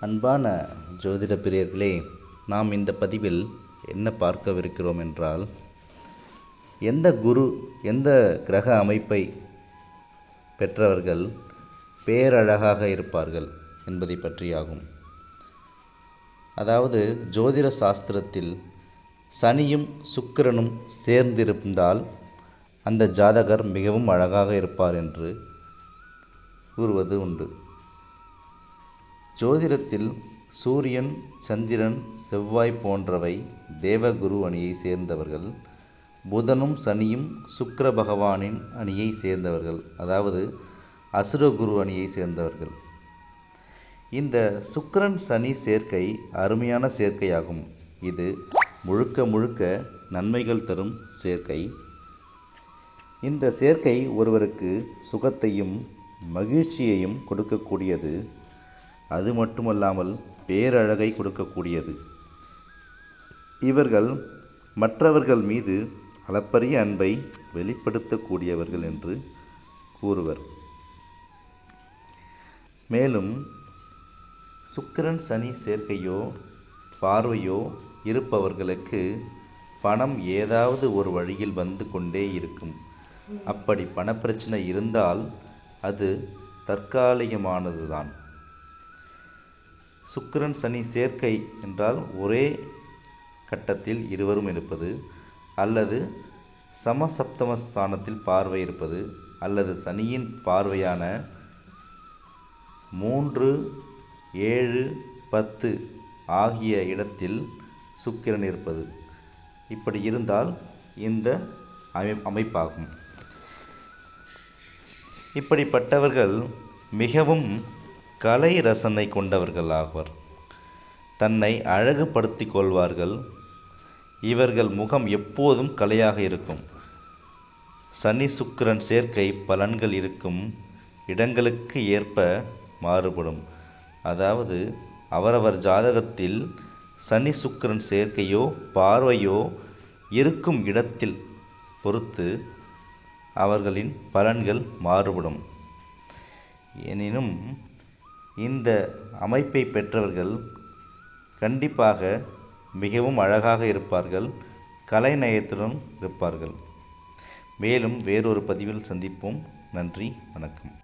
அன்பான ஜோதிட பிரியர்களே நாம் இந்த பதிவில் என்ன பார்க்கவிருக்கிறோம் என்றால் எந்த குரு எந்த கிரக அமைப்பை பெற்றவர்கள் பேரழகாக இருப்பார்கள் என்பதை பற்றியாகும். அதாவது ஜோதிட சாஸ்திரத்தில் சனியும் சுக்கிரனும் சேர்ந்திருந்தால் அந்த ஜாதகர் மிகவும் அழகாக இருப்பார் என்று கூறுவது உண்டு. ஜோதிடத்தில் சூரியன் சந்திரன் செவ்வாய் போன்றவை தேவகுரு அணியை சேர்ந்தவர்கள் புதனும் சனியும் சுக்கர பகவானின் அணியை சேர்ந்தவர்கள் அதாவது அசுரகுரு அணியை சேர்ந்தவர்கள். இந்த சுக்கரன் சனி சேர்க்கை அருமையான சேர்க்கையாகும். இது முழுக்க முழுக்க நன்மைகள் தரும் சேர்க்கை. இந்த சேர்க்கை ஒருவருக்கு சுகத்தையும் மகிழ்ச்சியையும் கொடுக்கக்கூடியது அது மட்டுமல்லாமல் பேரழகை கொடுக்கக்கூடியது. இவர்கள் மற்றவர்கள் மீது அளப்பரிய அன்பை வெளிப்படுத்தக்கூடியவர்கள் என்று கூறுவர். மேலும் சுக்கிரன் சனி சேர்க்கையோ பார்வையோ இருப்பவர்களுக்கு பணம் ஏதாவது ஒரு வழியில் வந்து கொண்டே இருக்கும். அப்படி பணப்பிரச்சனை இருந்தால் அது தற்காலிகமானதுதான். சுக்கிரன் சனி சேர்க்கை என்றால் ஒரே கட்டத்தில் இருவரும் இருப்பது அல்லது சமசப்தம ஸ்தானத்தில் பார்வை இருப்பது அல்லது சனியின் பார்வையான மூன்று ஏழு பத்து ஆகிய இடத்தில் சுக்கிரன் இருப்பது. இப்படி இருந்தால் இந்த அமை அமைப்பாகும். இப்படிப்பட்டவர்கள் மிகவும் கலை ரசனை கொண்டவர்கள் ஆவர். தன்னை அழகுபடுத்தி கொள்வார்கள். இவர்கள் முகம் எப்போதும் கலையாக இருக்கும். சனி சுக்கிரன் சேர்க்கை பலன்கள் இருக்கும். இடங்களுக்கு ஏற்ப மாறுபடும். அதாவது அவரவர் ஜாதகத்தில் சனி சுக்கிரன் சேர்க்கையோ பார்வையோ இருக்கும் இடத்தில் பொறுத்து அவர்களின் பலன்கள் மாறுபடும். எனினும் இந்த அமைப்பை பெற்றவர்கள் கண்டிப்பாக மிகவும் அழகாக இருப்பார்கள் கலைநயத்துடன் இருப்பார்கள். மேலும் வேறொரு பதிவில் சந்திப்போம். நன்றி வணக்கம்.